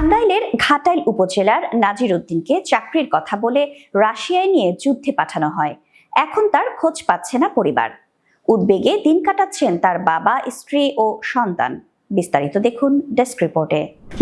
টাঙ্গাইলের ঘাটাইল উপজেলার নাজির উদ্দিনকে চাকরির কথা বলে রাশিয়ায় নিয়ে যুদ্ধে পাঠানো হয়। এখন তার খোঁজ পাচ্ছে না পরিবার। উদ্বেগে দিন কাটাচ্ছেন তার বাবা, স্ত্রী ও সন্তান। বিস্তারিত দেখুন ডেস্ক রিপোর্টে।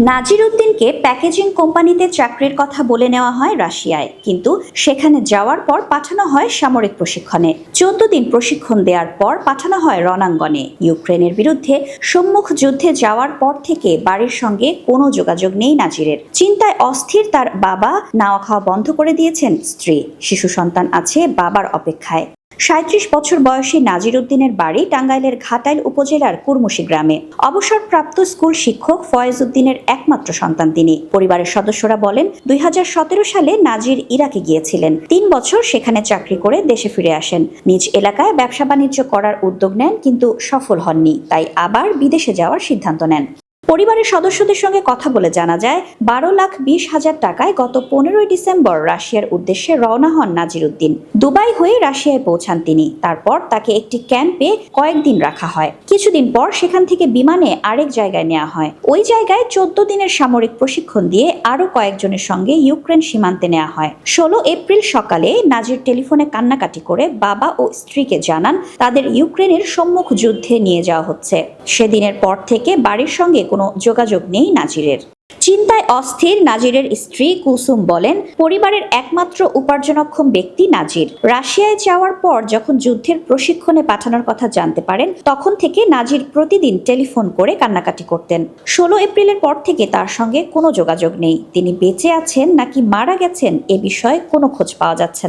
নাজির উদ্দিনকে প্যাকেজিং কোম্পানিতে চাকরির কথা বলে নেওয়া হয় রাশিয়ায়, কিন্তু সেখানে যাওয়ার পর পাঠানো হয় সামরিক প্রশিক্ষণে। চোদ্দ দিন প্রশিক্ষণ দেওয়ার পর পাঠানো হয় রণাঙ্গনে। ইউক্রেনের বিরুদ্ধে সম্মুখ যুদ্ধে যাওয়ার পর থেকে বাড়ির সঙ্গে কোনো যোগাযোগ নেই নাজিরের। চিন্তায় অস্থির তার বাবা, নাওয়া খাওয়া বন্ধ করে দিয়েছেন স্ত্রী। শিশু সন্তান আছে বাবার অপেক্ষায়। সাঁত্রিশ বছর বয়সী নাজির উদ্দিনের বাড়ি টাঙ্গাইলের ঘাটাইল উপজেলার কুরমুশি গ্রামে। অবসরপ্রাপ্ত স্কুল শিক্ষক ফয়েজ উদ্দিনের একমাত্র সন্তান তিনি। পরিবারের সদস্যরা বলেন, দুই হাজার সতেরো সালে নাজির ইরাকে গিয়েছিলেন। তিন বছর সেখানে চাকরি করে দেশে ফিরে আসেন। নিজ এলাকায় ব্যবসা বাণিজ্য করার উদ্যোগ নেন, কিন্তু সফল হননি। তাই আবার বিদেশে যাওয়ার সিদ্ধান্ত নেন। পরিবারের সদস্যদের সঙ্গে কথা বলে জানা যায়, বারো লাখ বিশ হাজার টাকায় গত পনেরোই ডিসেম্বর রাশিয়ার উদ্দেশ্যে রওনা হন নাজির উদ্দিন দুবাই হয়ে রাশিয়ায় পৌঁছান তিনি। তারপর তাকে একটি ক্যাম্পে কয়েকদিন রাখা হয়। কিছুদিন পর সেখান থেকে বিমানে আরেক জায়গায় নেওয়া হয়। ওই জায়গায় চোদ্দ দিনের সামরিক প্রশিক্ষণ দিয়ে আরও কয়েকজনের সঙ্গে ইউক্রেন সীমান্তে নেওয়া হয়। ষোলো এপ্রিল সকালে নাজির টেলিফোনে কান্নাকাটি করে বাবা ও স্ত্রীকে জানান, তাদের ইউক্রেনের সম্মুখ যুদ্ধে নিয়ে যাওয়া হচ্ছে। সেদিনের পর থেকে বাড়ির সঙ্গে কোনো যোগাযোগ নেই নাজিরের। চিন্তায় অস্থির নাজিরের স্ত্রী কুলসুম বলেন, পরিবারের একমাত্র উপার্জনক্ষম ব্যক্তি নাজির। রাশিয়ায় যাওয়ার পর যখন যুদ্ধের প্রশিক্ষণে পাঠানোর কথা জানতে পারেন, তখন থেকে নাজির প্রতিদিন টেলিফোন করে কান্নাকাটি করতেন। ষোলো এপ্রিলের পর থেকে তার সঙ্গে কোনো যোগাযোগ নেই। তিনি বেঁচে আছেন নাকি মারা গেছেন এ বিষয়ে কোনো খোঁজ পাওয়া যাচ্ছে না।